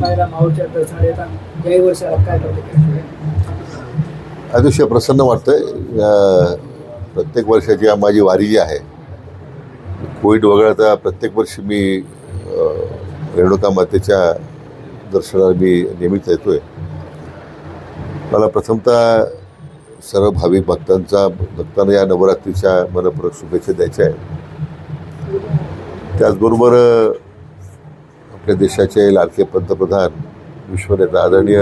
मायला माऊच्या दर्शनाला येतात याही वर्षाला काय प्रतिक्रिया अतिशय प्रसन्न वाटतंय. या प्रत्येक वर्षाची माझी वारी जी आहे कोविड वगळता प्रत्येक वर्षी मी रेणुका मातेच्या दर्शनाला मी नेहमीच येतोय. मला प्रथमतः सर्व भाविक भक्तांचा भक्तांना या नवरात्रीच्या मनपूर्वक शुभेच्छा द्यायच्या आहेत. त्याचबरोबर आपल्या देशाचे लाडके पंतप्रधान विश्वनेता आदरणीय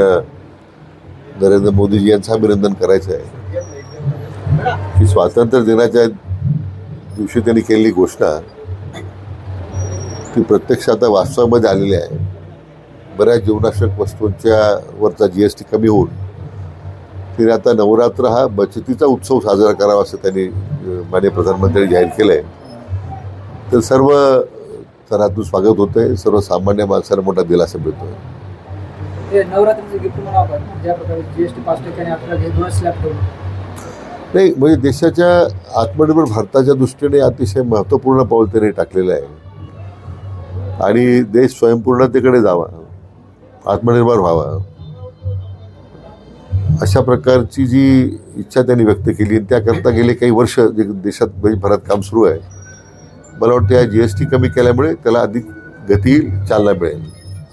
नरेंद्र मोदीजी यांचं अभिनंदन करायचं आहे. की स्वातंत्र्य दिनाच्या दिवशी त्यांनी केलेली घोषणा ती प्रत्यक्ष आता वास्तवामध्ये आलेली आहे. बऱ्याच जीवनाशक वस्तूंच्या वरचा जी एस टी कमी होऊन तिने आता नवरात्र हा बचतीचा उत्सव साजरा करावा असं त्यांनी अं, माननीय प्रधानमंत्र्यांनी जाहीर केलं आहे तर सर्व थरातून स्वागत होतं आहे सर्वसामान्य माणसाला मोठा दिलासा मिळतो आहे नवरात्रीचं गिफ्ट म्हणावं आपण ज्या प्रकारे जीएसटी पाच टक्क्याने आपल्याला दोन स्लॅब ठेवलं नाही म्हणजे देशाच्या आत्मनिर्भर भारताच्या दृष्टीने अतिशय महत्त्वपूर्ण पाऊल त्यांनी टाकलेलं आहे. आणि देश स्वयंपूर्णतेकडे जावा. आत्मनिर्भर व्हावा. अशा प्रकारची जी इच्छा त्यांनी व्यक्त केली आणि त्याकरता गेले काही वर्ष जे देशात देशभरात काम सुरू आहे मला वाटतं या जी एस टी कमी केल्यामुळे त्याला अधिक गती येईल, चालना मिळेल.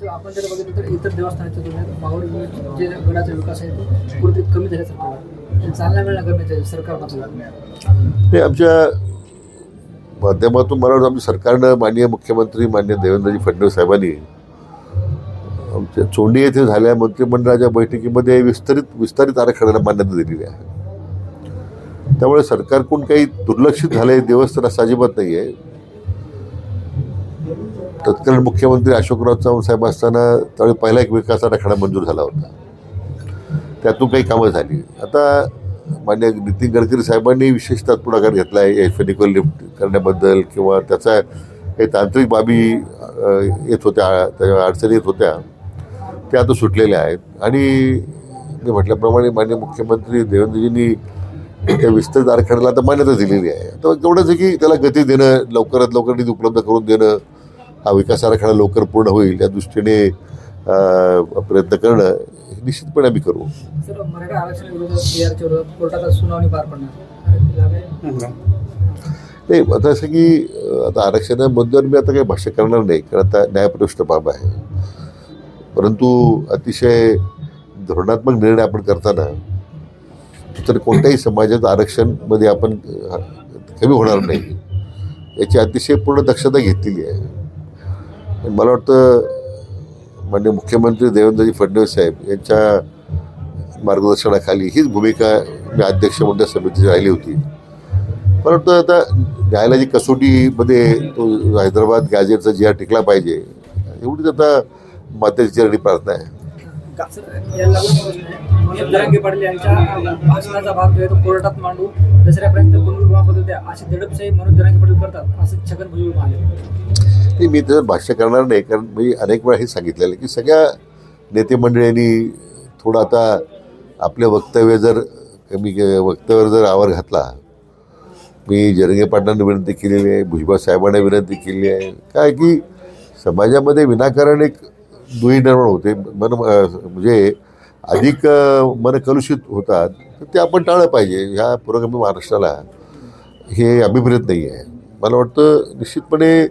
जर आपण जर बघितलं तर इतर देवस्थानाच्या तुलनेत माहूर जे गडाचा विकास आहे तो कुठेतरी कमी झाल्यासारखं वाटतं. चालना मिळणं गरजेचं आहे सरकारमधून हे आमच्या माध्यमातून मला वाटतं आमच्या सरकारनं माननीय मुख्यमंत्री मान्य देवेंद्रजी फडणवीस साहेबांनी आमच्या चोंडी येथे झालेल्या मंत्रिमंडळाच्या बैठकीमध्ये विस्तरित विस्तारित आरक्षणाला मान्यता दिलेली आहे. त्यामुळे सरकारकडून काही दुर्लक्षित झाले देवस्थान असं अजिबात नाही आहे तत्कालीन मुख्यमंत्री अशोकराव चव्हाण साहेब असताना त्यावेळी पहिला एक विकास आराखडा मंजूर झाला होता. त्यातून काही कामं झाली. आता मान्य नितीन गडकरी साहेबांनी विशेषतः पुढाकार घेतला आहे. फेनिकल लिफ्ट करण्याबद्दल किंवा त्याचा काही तांत्रिक बाबी येत होत्या त्या अडचणी येत होत्या त्या आता सुटलेल्या आहेत. आणि मी म्हटल्याप्रमाणे मान्य मुख्यमंत्री देवेंद्रजींनी त्या विस्तृत आराखड्याला आता मान्यता दिलेली आहे. तर तेवढंच आहे की त्याला गती देणं लवकरात लवकर निधी उपलब्ध करून देणं हा विकास आराखडा लवकर पूर्ण होईल या दृष्टीने प्रयत्न करणं हे निश्चितपणे आम्ही करू. नाही आता असं की आता आरक्षणा मुद्द्यावर मी आता काही भाष्य करणार नाही कारण आता न्यायप्रविष्ट बाब आहे. परंतु अतिशय धोरणात्मक निर्णय आपण करताना तर कोणत्याही समाजात आरक्षणमध्ये आपण कमी होणार नाही. याची अतिशय पूर्ण दक्षता घेतलेली आहे. मला वाटतं माननीय मुख्यमंत्री देवेंद्रजी फडणवीस साहेब यांच्या मार्गदर्शनाखाली हीच भूमिका मी अध्यक्ष मंडळ समितीची राहिली होती. मला वाटतं आता न्यायालयाची कसोटीमध्ये तो हैदराबाद गॅजेटचा जी टिकला पाहिजे एवढीच आता मातेची चरणी प्रार्थना आहे. जरांगे पाटील यांच्या भाषणाचा भाग जो तो कोर्टात मांडू दसऱ्यापर्यंत पुनर्विवाह द्या अशी दडपशाही जरांगे पाटील करतात असं छगन भुजबळ म्हणाले. नाही मी त्याचं भाष्य करणार नाही कारण मी अनेक वेळा हे सांगितलेलं आहे की सगळ्या नेतेमंडळींनी थोडं आता आपले वक्तव्य जर कमी वक्तव्यावर जर आवर घातला मी जरंगे पाटलांना विनंती केलेली आहे भुजबळ साहेबांना विनंती केली आहे. काय की समाजामध्ये विनाकारण एक दुही निर्माण होते. मन म्हणजे अधिक मन कलुषित होतात तर ते आपण टाळलं पाहिजे. ह्या पुरोगामी महाराष्ट्राला हे अभिप्रेत नाही आहे मला वाटतं निश्चितपणे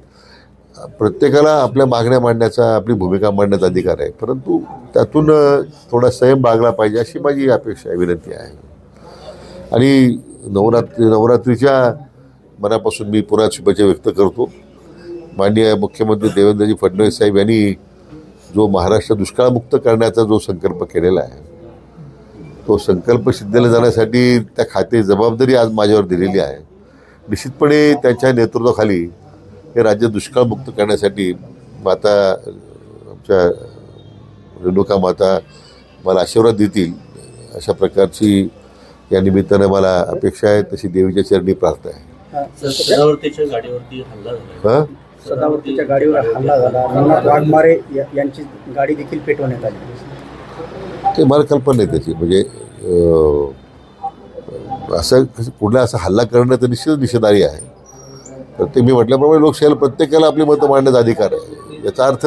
प्रत्येकाला आपल्या मागण्या मांडण्याचा आपली भूमिका मांडण्याचा अधिकार आहे. परंतु त्यातून थोडा संयम बागला पाहिजे अशी माझी अपेक्षा आहे विनंती आहे. आणि नवरात्री नवरात्रीच्या मनापासून मी पुन्हा शुभेच्छा व्यक्त करतो. माननीय मुख्यमंत्री देवेंद्रजी फडणवीस साहेब यांनी जो महाराष्ट्र दुष्काळमुक्त करण्याचा जो संकल्प केलेला आहे तो संकल्प सिद्धीला जाण्यासाठी त्या खाते जबाबदारी आज माझ्यावर दिलेली आहे. निश्चितपणे त्यांच्या नेतृत्वाखाली हे राज्य दुष्काळमुक्त करण्यासाठी माता आमच्या रेणुका माता मला आशीर्वाद देतील अशा प्रकारची या निमित्तानं मला अपेक्षा आहे तशी देवीच्या चरणी प्रार्थना आहे. सदावर्तीच्या गाडीवरती हल्ला झाला. सदावर्तीच्या गाडीवर हल्ला झाला. रंगनाथ वाघमारे या- यांची गाडी देखील पेटवण्यात आली. ते मला कल्पना नाही त्याची. म्हणजे असं कुठला असा हल्ला करणं तर निश्चित निषेधारी आहे. तर ते मी म्हटल्याप्रमाणे लोकशाहीला प्रत्येकाला आपली मतं मांडण्याचा अधिकार आहे. याचा अर्थ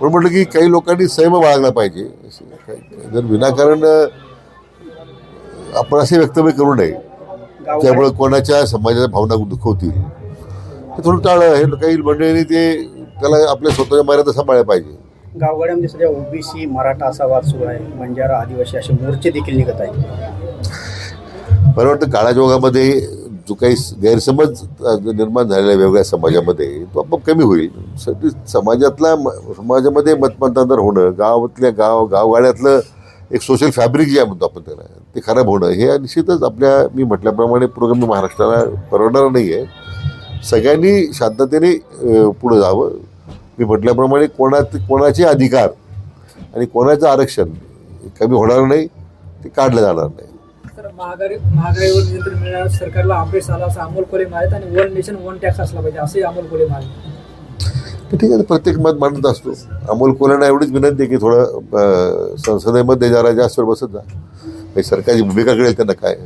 पण म्हटलं की काही लोकांनी संयम बाळगला पाहिजे. जर विनाकारण आपण असे वक्तव्य करू नये त्यामुळे कोणाच्या समाजाच्या भावना दुखवतील हे थोडं टाळं हे काही मंडळींनी ते त्याला आपल्या स्वतःच्या मर्यादा सांभाळल्या पाहिजे. गावगाड्यामध्ये सध्या ओबीसी मराठा असा वाद सुरू आहे. बंजारा आदिवासी असे मोर्चे देखील निघत आहेत. मला वाटतं काळाच्या ओघामध्ये जो काही गैरसमज निर्माण झालेला आहे वेगळ्या समाजामध्ये तो आपोआप कमी होईल. समाजातला म- समाजामध्ये मतमतांतर होणं गावातल्या गाव गावगाड्यातलं एक सोशल फॅब्रिक जे आहे म्हणतो आपण त्याला ते खराब होणं हे निश्चितच आपल्या मी म्हटल्याप्रमाणे पुरोगामी महाराष्ट्राला परवडणार नाही आहे सगळ्यांनी शांततेने पुढं जावं. मी म्हटल्याप्रमाणे कोणा कोणाचे अधिकार आणि कोणाचं आरक्षण कमी होणार नाही ते काढलं जाणार नाही. महागाई महागाईवर नियंत्रण मिळणार सरकारला अपयश आला असं अमोल कोले मारत आणि वन नेशन वन टॅक्स असला पाहिजे असंही अमोल कोले मारत ठीक आहे प्रत्येक मत मांडत असतो. अमोल कोल्यांना एवढीच विनंती आहे की थोडं संसदेमध्ये जरा जास्त वेळ बसत जा. सरकारची भूमिका कळेल त्यांना काय.